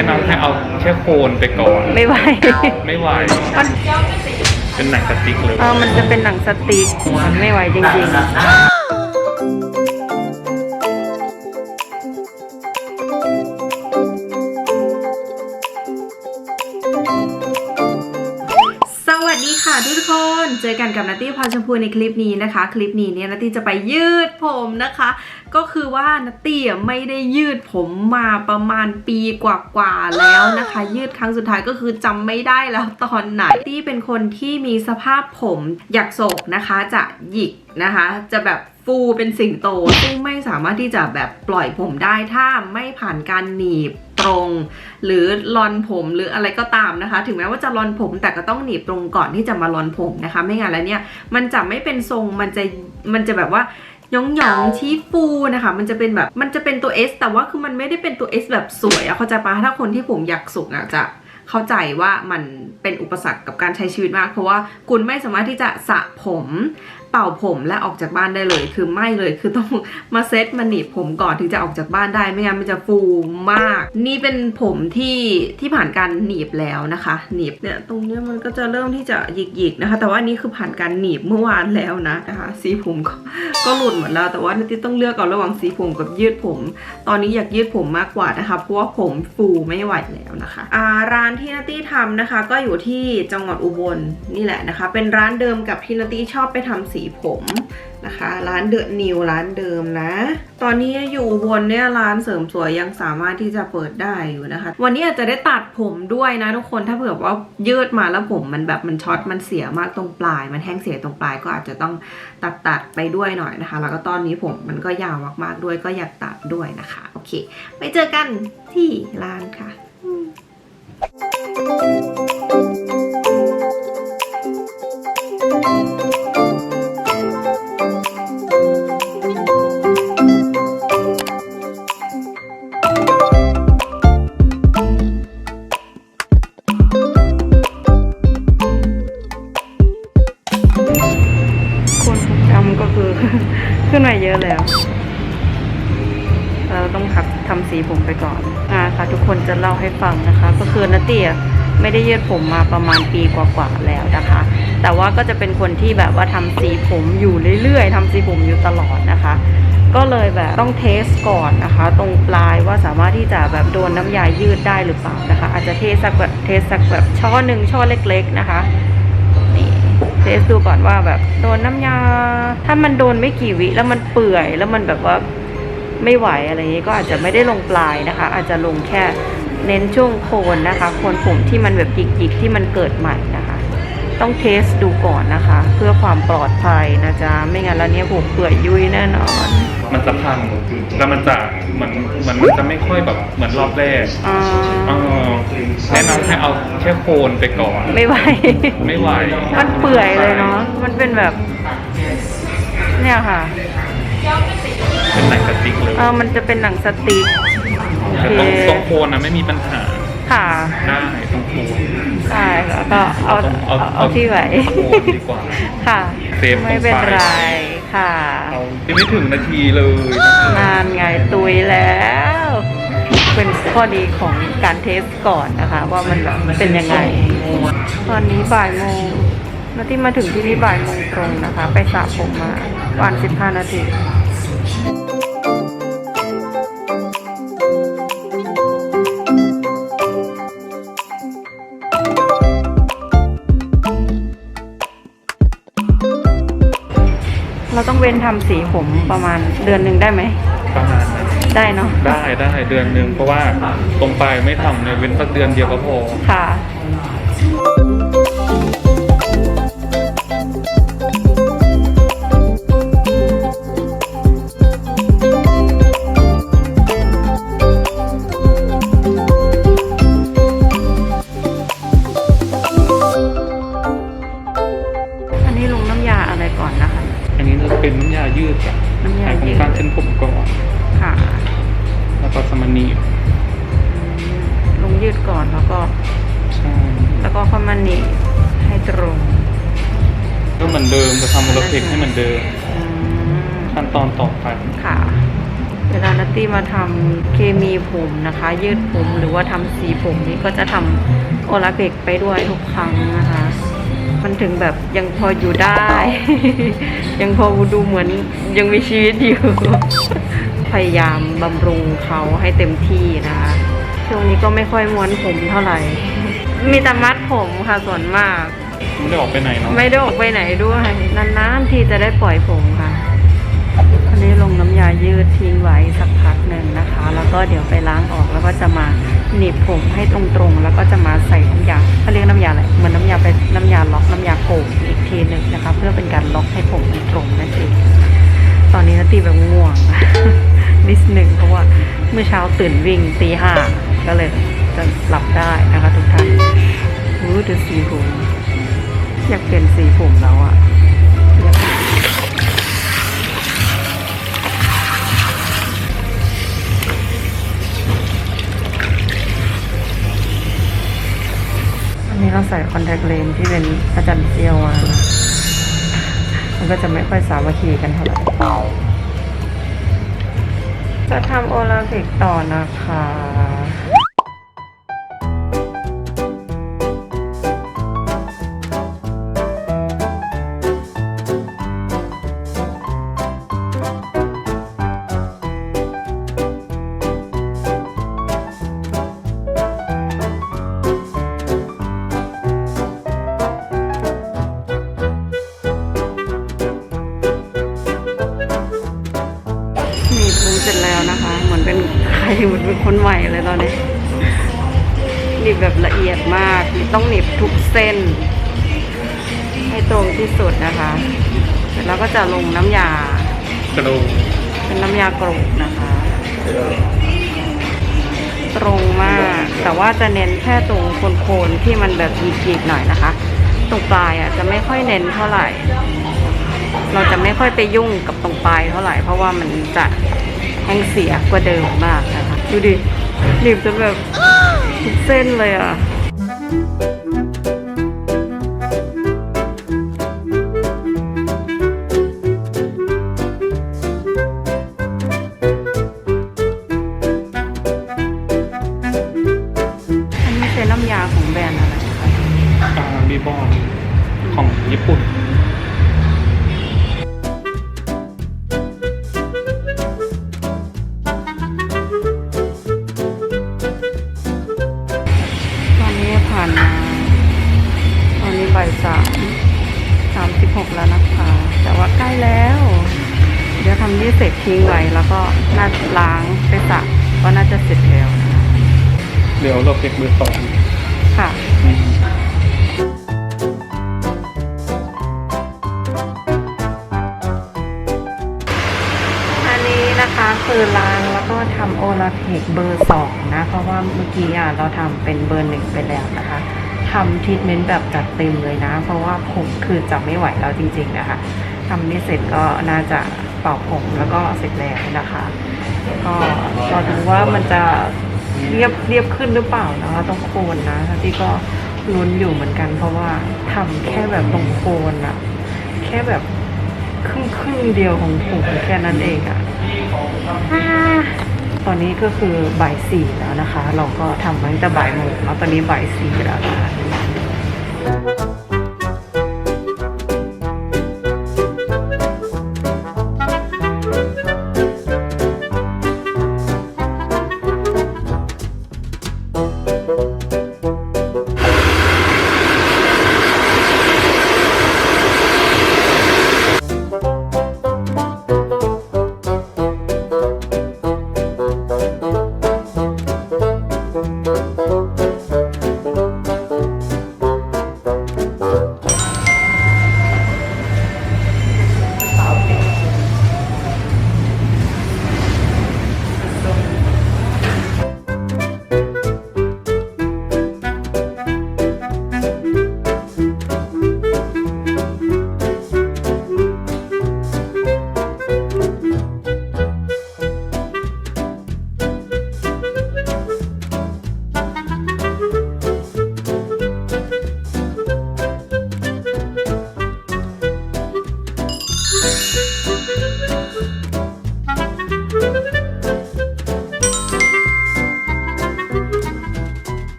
แนะนำให้เอาแค่โคนไปก่อน ไม่ไหวไม่ไหวมันเป็นหนังสติ๊กเลย เออมันจะเป็นหนังสติ๊กมันไม่ไหวจริงๆ คน เจอกันกับนัตตี้พรชมพูในคลิปนี้นะคะ คลิปนี้เนี่ยนัตตี้จะไปยืดผมนะคะ ก็คือว่านัตตี้ไม่ได้ยืดผมมาประมาณปีกว่าๆแล้วนะคะ ยืดครั้งสุดท้ายก็คือจำไม่ได้แล้วตอนไหนนัตตี้เป็นคนที่มีสภาพผมหยักโศกนะคะ จะหยิกนะคะ จะแบบฟูเป็นสิงโตซึ่งไม่สามารถที่จะแบบปล่อยผมได้ถ้าไม่ผ่านการหนีบ ตรง หรือลอนผมหรืออะไรก็ตามนะคะ ถึงแม้ว่าจะลอนผมแต่ก็ต้องหนีบตรงก่อนที่จะมาลอนผมนะคะ ไม่งั้นแล้วเนี่ยมันจะไม่เป็นทรงมันจะมันจะแบบว่าหยองหยองๆชี้ฟูนะคะ มันจะเป็นแบบมันจะเป็นตัว S แต่ว่าคือมันไม่ได้เป็นตัว S แบบสวยอะเข้าใจปะถ้าคนที่ผมอยากสุกอะจะเข้าใจว่ามันเป็นอุปสรรคกับการใช้ชีวิตมาก เพราะว่าคุณไม่สามารถที่จะสระผม เป่าผมและออกจากบ้านได้เลย คือไม่เลยคือต้องมาเซ็ตมาหนีบผมก่อนถึงจะออกจากบ้านได้ไม่งั้นมันจะฟูมาก นี่เป็นผมที่ที่ผ่านการหนีบแล้วนะคะหนีบเนี่ยตรงเนี้ยมันก็จะเริ่มที่จะหยิกๆนะคะ แต่ว่านี้คือผ่านการหนีบเมื่อวานแล้วนะนะคะ สีผมก็ก็หลุดหมดแล้ว แต่ว่านาติต้องเลือกเอาระหว่างสีผมกับยืดผม ตอนนี้อยากยืดผมมากกว่านะคะเพราะว่าผมฟูไม่ไหวแล้วนะคะอ่าร้านที่นาตี้ทำนะคะ ก็อยู่ที่จังหวัดอุบลนี่แหละนะคะ เป็นร้านเดิมกับที่นาตี้ชอบไปทำสีผมนะคะ ร้านเดอะนิวร้านเดิมนะ ตอนนี้อยู่อุบลเนี่ยร้านเสริมสวยยังสามารถที่จะเปิดได้อยู่นะคะ วันนี้อาจจะได้ตัดผมด้วยนะทุกคนถ้าเผื่อว่ายืดมาแล้วผมมันแบบมันช็อตมันเสียมากตรงปลาย มันแห้งเสียตรงปลายก็อาจจะต้องตัดตัดไปด้วยหน่อยนะคะ แล้วก็ตอนนี้ผมมันก็ยาวมากๆด้วย ก็อยากตัดด้วยนะคะโอเคไปเจอกันที่ร้านค่ะอืม ขึ้นมาเยอะแล้ว เราต้องทักทำสีผมไปก่อนอ่าค่ะทุกคนจะเล่าให้ฟังนะคะ ก็คือนาเตียไม่ได้ยืดผมมาประมาณปีกว่าๆแล้วนะคะ แต่ว่าก็จะเป็นคนที่แบบว่าทำสีผมอยู่เรื่อยๆทำสีผมอยู่ตลอดนะคะ ก็เลยแบบต้องเทสก่อนนะคะ ตรงปลายว่าสามารถที่จะแบบโดนน้ำยายืดได้หรือเปล่านะคะ อาจจะเทสสักแบบเทสสักแบบช่อหนึ่งช่อเล็ก ๆ นะคะ เทสดูก่อนว่าแบบโดนน้ำยา ถ้ามันโดนไม่กี่วิแล้วมันเปื่อยแล้วมันแบบว่าไม่ไหวอะไรอย่างนี้ก็อาจจะไม่ได้ลงปลายนะคะ อาจจะลงแค่เน้นช่วงโคนนะคะโคนผมที่มันแบบหยิกๆที่มันเกิดใหม่นะคะ ต้องเทสดูก่อนนะคะ เพื่อความปลอดภัยนะจ๊ะ ไม่งั้นแล้วเนี่ยผมเปื่อยยุ่ยแน่นอน มันจะพังแล้วมันจะเหมือนเหมือนมันจะไม่ค่อยแบบเหมือนรอบแรกอ่าเออแนะนำให้เอาแค่โคนไปก่อน ไม่ไหว ไม่ไหวมันเปื่อยเลยเนาะ มันเป็นแบบ เนี่ยค่ะ เป็นหนังสติ๊กเลยเออมันจะเป็นหนังสติ๊กโอแต่เค ตรงตรงโคนนะไม่มีปัญหา ค่ะ ได้ตรงโคนใช่แล้วก็เอาต้องเอาเอาที่ไหวโคนดีกว่า ค่ะ เซฟไม่เป็นไรค่ะเอาที่ไม่ถึงนาทีเลย นานไงตุยแล้ว เป็นข้อดีของการเทสก่อนนะคะ ว่ามันเป็นยังไง ตอนนี้บ่ายโมงนาที่มาถึงที่นี่บ่ายโมงตรงนะคะ ไปสระผมมาวันสิบห้านาที เราต้องเว้นทำสีผมประมาณเดือนหนึ่งได้ไหม ประมาณนั้นได้เนาะได้ได้เดือนหนึ่งเพราะว่าตรงปลายไม่ทำเลยเว้นสักเดือนเดียวก็พอค่ะ หนีบให้ตรงก็เหมือนเดิมจะทำโมเลกุลให้เหมือนเดิม อืมขั้นตอนต่อไป ค่ะ เวลานัตตี้มาทำเคมีผมนะคะ ยืดผมหรือว่าทำสีผมนี่ก็จะทำโอลาเบกไปด้วยทุกครั้งนะคะ มันถึงแบบยังพออยู่ได้ ยังพอดูเหมือนยังมีชีวิตอยู่ พยายามบำรุงเขาให้เต็มที่นะคะ ช่วงนี้ก็ไม่ค่อยม้วนผมเท่าไหร่ มีแต่มัดผมค่ะส่วนมาก ไม่ได้ออกไปไหนเนาะไม่ได้ออกไปไหนด้วยนานๆทีจะได้ปล่อยผมค่ะอันนี้ลงน้ำยายืดทิ้งไว้สักพักหนึ่งนะคะ แล้วก็เดี๋ยวไปล้างออกแล้วก็จะมาหนีบผมให้ตรงๆ แล้วก็จะมาใส่น้ำยาเขาเรียกน้ำยาอะไรเหมือนน้ำยาเป็นน้ำยาล็อกน้ำยาโกงอีกทีหนึ่งนะคะ เพื่อเป็นการล็อกให้ผมมันตรงนั่นเองตอนนี้นาตีแบบง่วงนิดหนึ่งเพราะว่าเมื่อเช้าตื่นวิ่งตีห้าก็เลยจะหลับได้นะคะทุกท่านรู้ ดูสีผมอยากเปลี่ยนสีผมแล้วอะอยากอันนี้เราใส่คอนแทคเลนส์ที่เป็นอาจารย์เจียวมามันก็จะไม่ค่อยสามัคคีกันเท่าไหร่จะทำโอลาฟิกต่อนะคะ เหมือนเป็นใครเหมือนเป็นคนใหม่เลยตอนนี้หนีบแบบละเอียดมากต้องหนีบทุกเส้น ให้ตรงที่สุดนะคะเสร็จแล้วก็จะลงน้ำยากระดูกเป็นน้ำยากรกนะคะ ตรงมาก แต่ว่าจะเน้นแค่ตรงโคนๆที่มันแบบหยิกๆหน่อยนะคะ ตรงปลายอะจะไม่ค่อยเน้นเท่าไหร่ เราจะไม่ค่อยไปยุ่งกับตรงปลายเท่าไหร่ เพราะว่ามันจะแห้ งเสียกว่าเดิมมากนะคะ ดูดิหนีบจนแบบทุกเส้นเลยอะ เดี๋ยวเบมือสองค่ะอืมอันนี้นะคะคือล้างแล้วก็ทำโอลาเทคเบอร์สองนะ เพราะว่าเมื่อกี้อะเราทำเป็นเบอร์หนึ่งไปแล้วนะคะทำทรีทเมนต์แบบจัดเต็มเลยนะ เพราะว่าผมคือจะไม่ไหวแล้วจริง ๆ นะคะทำนี่เสร็จก็น่าจะเป่าผมแล้วก็เสร็จแล้วนะคะ ก็รอดูว่ามันจะ เรียบเรียบขึ้นหรือเปล่านะคะตรงโคนนะที่ก็ลุ้นอยู่เหมือนกัน เพราะว่าทำแค่แบบตรงโคนอะแค่แบบครึ่งครึ่งเดียวของผมแค่นั้นเองอะตอนนี้ก็คือบ่ายสี่แล้วนะคะ เราก็ทำมาตั้งแต่บ่ายโมงแล้วตอนนี้บ่ายสี่แล้วนะคะ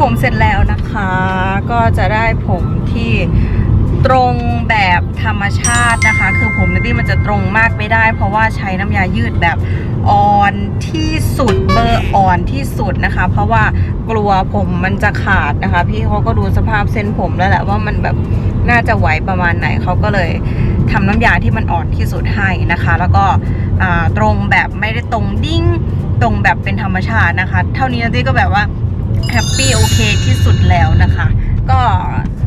ผมเสร็จแล้วนะคะ ก็จะได้ผมที่ตรงแบบธรรมชาตินะคะ คือผมนัตตี้มันจะตรงมากไม่ได้ เพราะว่าใช้น้ำยายืดแบบอ่อนที่สุดเบอร์อ่อนที่สุดนะคะ เพราะว่ากลัวผมมันจะขาดนะคะ พี่เขาก็ดูสภาพเส้นผมแล้วแหละว่ามันแบบน่าจะไหวประมาณไหนเขาก็เลยทำน้ำยาที่มันอ่อนที่สุดให้นะคะ แล้วก็ตรงแบบไม่ได้ตรงดิ้งตรงแบบเป็นธรรมชาตินะคะ เท่านี้นัตตี้ก็แบบว่า แฮปปี้โอเคที่สุดแล้วนะคะ ก็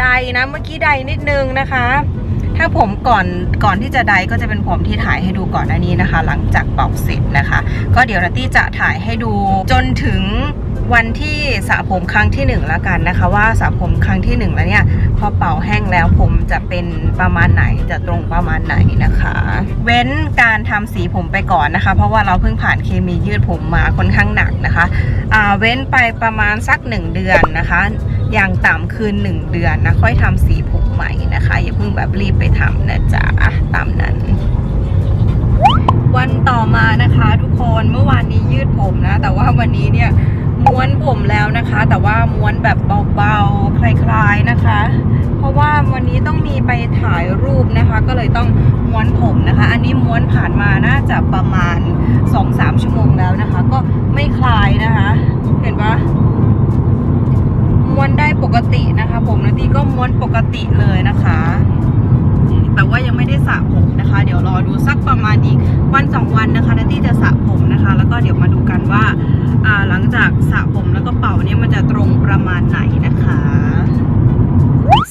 ไดนะเมื่อกี้ไดนิดนึงนะคะ ถ้าผมก่อนก่อนที่จะไดก็จะเป็นผมที่ถ่ายให้ดูก่อนอันนี้นะคะ หลังจากเป่าเสร็จนะคะ ก็เดี๋ยวนัตตี้จะถ่ายให้ดูจนถึงวันที่สระผมครั้งที่หนึ่งแล้วกันนะคะ ว่าสระผมครั้งที่หนึ่งแล้วเนี่ยพอเป่าแห้งแล้วผมจะเป็นประมาณไหนจะตรงประมาณไหนนะคะ เว้นการทำสีผมไปก่อนนะคะ เพราะว่าเราเพิ่งผ่านเคมียืดผมมาค่อนข้างหนักนะคะอ่าเว้นไปประมาณสักหนึ่งเดือนนะคะ อย่างต่ำคือหนึ่งเดือนนะค่อยทำสีผมใหม่นะคะ อย่าเพิ่งแบบรีบไปทำนะจ๊ะตามนั้น วันต่อมานะคะ ทุกคนเมื่อวานนี้ยืดผมนะ แต่ว่าวันนี้เนี่ย ม้วนผมแล้วนะคะ แต่ว่าม้วนแบบเบาๆ คลายๆนะคะ เพราะว่าวันนี้ต้องมีไปถ่ายรูปนะคะ ก็เลยต้องม้วนผมนะคะ อันนี้ม้วนผ่านมาน่าจะประมาณ 2-3 ชั่วโมงแล้วนะคะ ก็ไม่คลายนะคะ เห็นปะม้วนได้ปกตินะคะ ผมนาทีก็ม้วนปกติเลยนะคะ แต่ว่ายังไม่ได้สระผมนะคะ เดี๋ยวรอดูสักประมาณอีกวันสองวันนะคะนาทีจะสระผมนะคะ แล้วก็เดี๋ยวมาดูกันว่าหลังจากสระผมแล้วก็เป่าเนี่ยมันจะตรงประมาณไหนนะคะ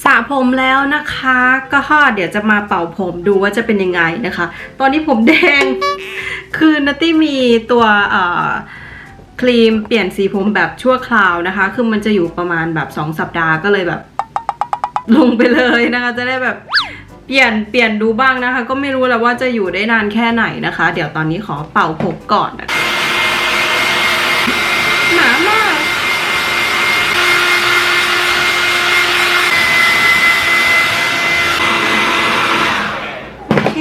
สระผมแล้วนะคะ ก็เดี๋ยวจะมาเป่าผมดูว่าจะเป็นยังไงนะคะ ตอนนี้ผมแดง คือนัตตี้มีตัวครีมเปลี่ยนสีผมแบบชั่วคราวนะคะ คือมันจะอยู่ประมาณแบบ 2 สัปดาห์ก็เลยแบบ ลงไปเลยนะคะ จะได้แบบ ลี่ยนเปลี่ยนดูบ้างนะคะ ก็ไม่รู้แล้วว่าจะอยู่ได้นานแค่ไหนนะคะ เดี๋ยวตอนนี้ขอเป่าผมก่อนนะคะหนามากโอเค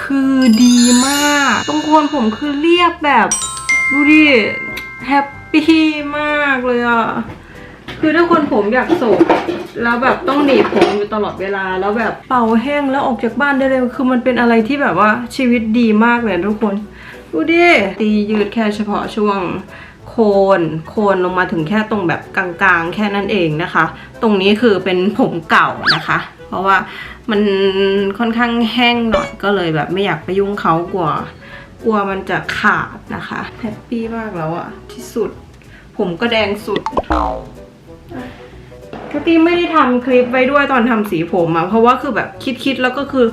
คือดีมากตรงโคนผมคือเรียบแบบ ดูดิแฮปปี้มากเลยอะ คือถ้าคนผมอยากโศก แล้วแบบต้องหนีบผมอยู่ตลอดเวลา แล้วแบบเป่าแห้งแล้วออกจากบ้านได้เลยคือมันเป็นอะไรที่แบบว่าชีวิตดีมากเลยทุกคนดูดิตียืดแค่เฉพาะช่วงโคนโคนลงมาถึงแค่ตรงแบบกลางๆ แค่นั้นเองนะคะ ตรงนี้คือเป็นผมเก่านะคะ เพราะว่ามันค่อนข้างแห้งหน่อยก็เลยแบบไม่อยากไปยุ่งเขากลัวกลัวมันจะขาดนะคะแฮปปี้มากแล้วอะที่สุด ผมก็แดงสุด กตีไม่ได้ทำคลิปไว้ด้วยตอนทำสีผมอะเพราะว่าคือแบบคิดๆแล้วก็คือ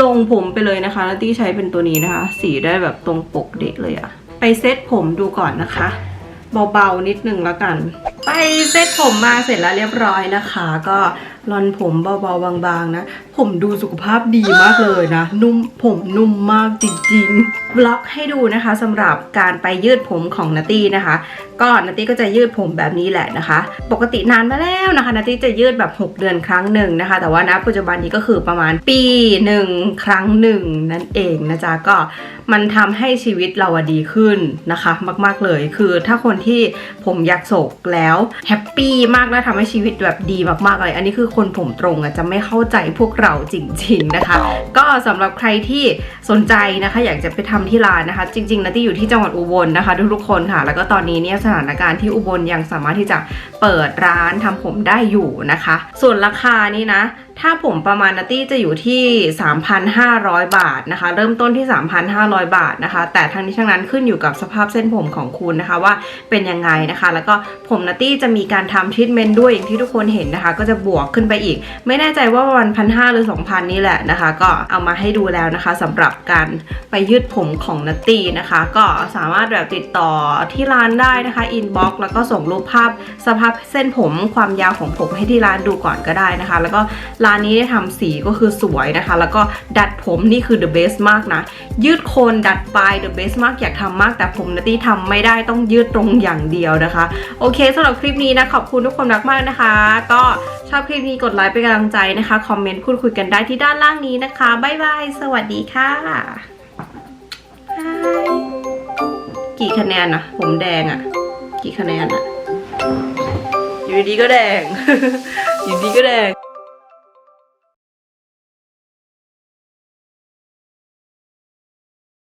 ลงผมไปเลยนะคะแล้วตี้ใช้เป็นตัวนี้นะคะ สีได้แบบตรงปกเด็กเลยอะไปเซตผมดูก่อนนะคะ เบาๆนิดนึงแล้วกัน ไปเซตผมมาเสร็จแล้วเรียบร้อยนะคะ ก็รอนผมเบาๆบางๆนะ ผมดูสุขภาพดีมากเลยนะ นุ่มผมนุ่มมากจริงๆบล็อกให้ดูนะคะสำหรับการไปยืดผมของนาตี้นะคะ ก็นาตี้ก็จะยืดผมแบบนี้แหละนะคะ ปกตินานมาแล้วนะคะนาตี้จะยืดแบบ 6 เดือนครั้งหนึ่งนะคะ แต่ว่าณปัจจุบันนี้ก็คือประมาณปีหนึ่งครั้งหนึ่งนั่นเองนะจ๊ะก็ มันทำให้ชีวิตเราอะดีขึ้นนะคะ มาก ๆเลย คือถ้าคนที่ผมอยากโศกแล้วแฮปปี้มากแล้วทำให้ชีวิตแบบดีมากๆเลย อันนี้คือคนผมตรงอะจะไม่เข้าใจพวกเราจริง ๆนะคะ ก็สำหรับใครที่สนใจนะคะ อยากจะไปทำที่ร้านนะคะ จริงๆนะที่อยู่ที่จังหวัดอุบลนะคะทุกๆคนค่ะ แล้วก็ตอนนี้เนี่ยสถานการณ์ที่อุบลยังสามารถที่จะเปิดร้านทำผมได้อยู่นะคะ ส่วนราคานี่นะ ถ้าผมประมาณนาตี้จะอยู่ที่ 3,500 บาทนะคะ เริ่มต้นที่ 3,500 บาทนะคะ แต่ทั้งนี้ทั้งนั้นขึ้นอยู่กับสภาพเส้นผมของคุณนะคะว่าเป็นยังไงนะคะ แล้วก็ผมนาตี้จะมีการทำทรีทเมนต์ด้วยอย่างที่ทุกคนเห็นนะคะ ก็จะบวกขึ้นไปอีก ไม่แน่ใจว่าวันพันห้าหรือ 2,000 นี่แหละนะคะ ก็เอามาให้ดูแล้วนะคะสำหรับการไปยืดผมของนัตตี้นะคะ ก็สามารถแบบติดต่อที่ร้านได้นะคะอินบ็อกแล้วก็ส่งรูปภาพสภาพเส้นผมความยาวของผมให้ที่ร้านดูก่อนก็ได้นะคะ แล้วก็รานนี้ได้ทำสีก็คือสวยนะคะ แล้วก็ดัดผมนี่คือ the best มากนะ ยืดโคนดัดปลาย the best มากอยากทำมาก แต่ผมนัตตี้ทำไม่ได้ต้องยืดตรงอย่างเดียวนะคะ โอเคสำหรับคลิปนี้นะ ขอบคุณทุกคนมากนะคะ ก็ชอบคลิปนี้กดไลค์เป็นกำลังใจนะคะ คอมเมนต์พูดคุยกันได้ที่ด้านล่างนี้นะคะบ๊ายบายสวัสดีค่ะบายกี่คะแนนอะผมแดงอะกี่คะแนนอะอยู่ดีก็แดง อยู่ดีก็แดง